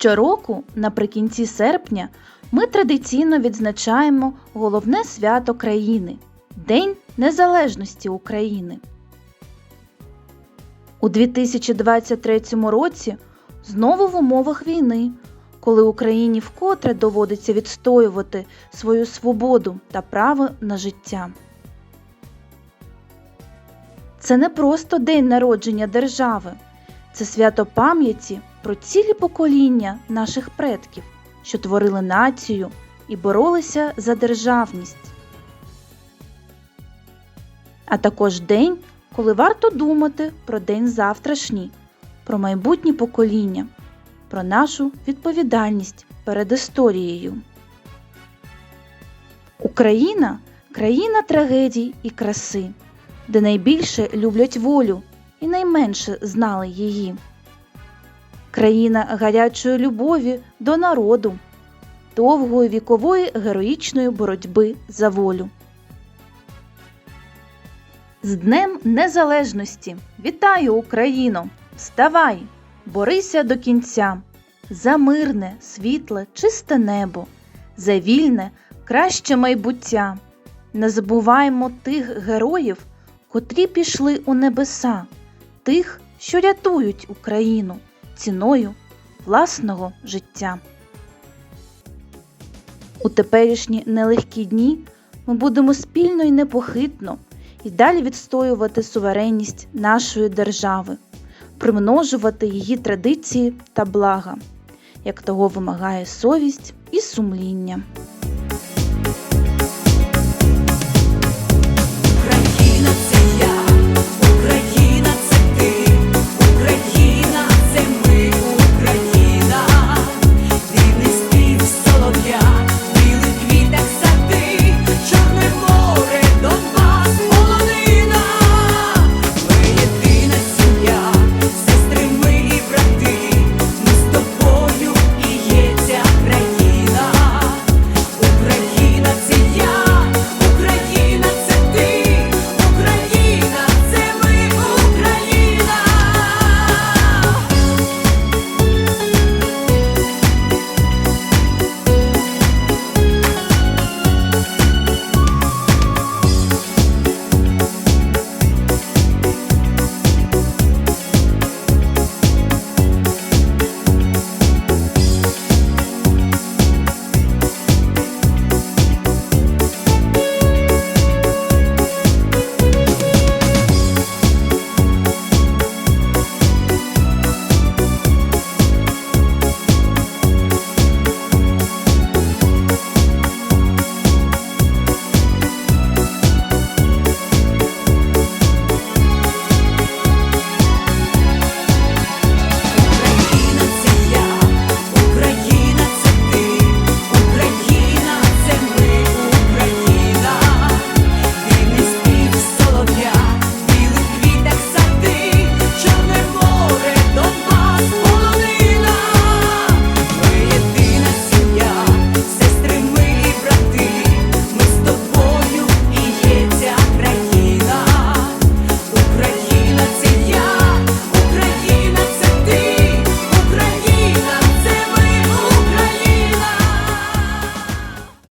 Щороку, наприкінці серпня, ми традиційно відзначаємо головне свято країни День Незалежності України. У 2023 році знову в умовах війни, коли Україні вкотре доводиться відстоювати свою свободу та право на життя. Це не просто день народження держави, це свято пам'яті про цілі покоління наших предків, що творили націю і боролися за державність. А також день, коли варто думати про день завтрашній, про майбутні покоління, про нашу відповідальність перед історією. Україна країна трагедій і краси, де найбільше люблять волю і найменше знали її. Країна гарячої любові до народу, довгої вікової героїчної боротьби за волю. З Днем Незалежності! Вітаю, Україно! Вставай! Борися до кінця! За мирне, світле, чисте небо, за вільне, краще майбуття. Не забуваймо тих героїв, котрі пішли у небеса, тих, що рятують Україну ціною власного життя. У теперішні нелегкі дні ми будемо спільно і непохитно і далі відстоювати суверенність нашої держави, примножувати її традиції та блага, як того вимагає совість і сумління.